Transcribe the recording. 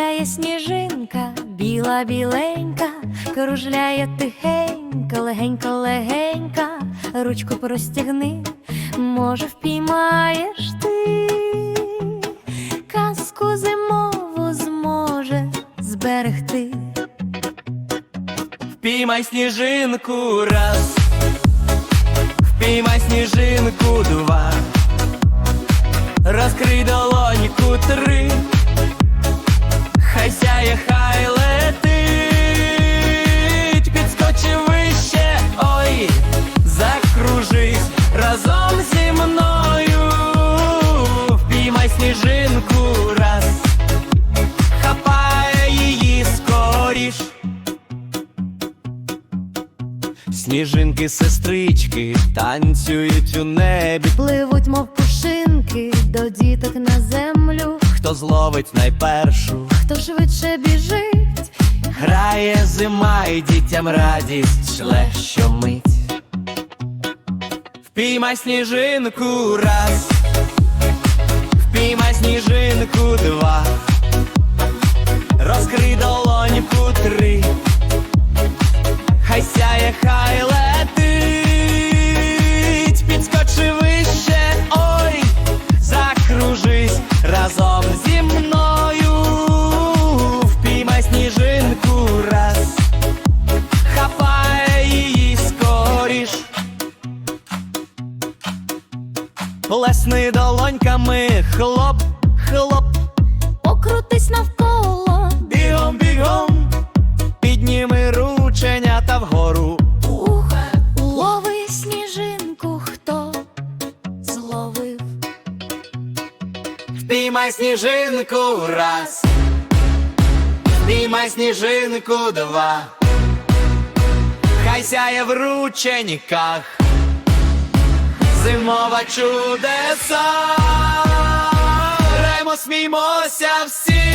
Падає сніжинка, біла біленька, кружляє тихенько, легенько, легенька, ручку простягни, може, впіймаєш ти, казку зимову зможе зберегти. Впіймай сніжинку раз, впіймай сніжинку два, розкрий долоньку три, Сніжинки, сестрички танцюють у небі. Пливуть, мов пушинки, до діток на землю, Хто зловить найпершу, хто швидше біжить, грає зима і дітям радість шле щомить. Впіймай сніжинку раз, впіймай сніжинку два, сяє, летить, підскочи вище, ой, закружись разом зі мною, впіймай сніжинку раз, хапай її скоріш. Плесни долоньками, хлоп, хлоп, покрутись навколо, зловив. Впіймай сніжинку раз, впіймай сніжинку два, хай сяє в рученьках, зимова чудеса, Ремо, сміймося всі.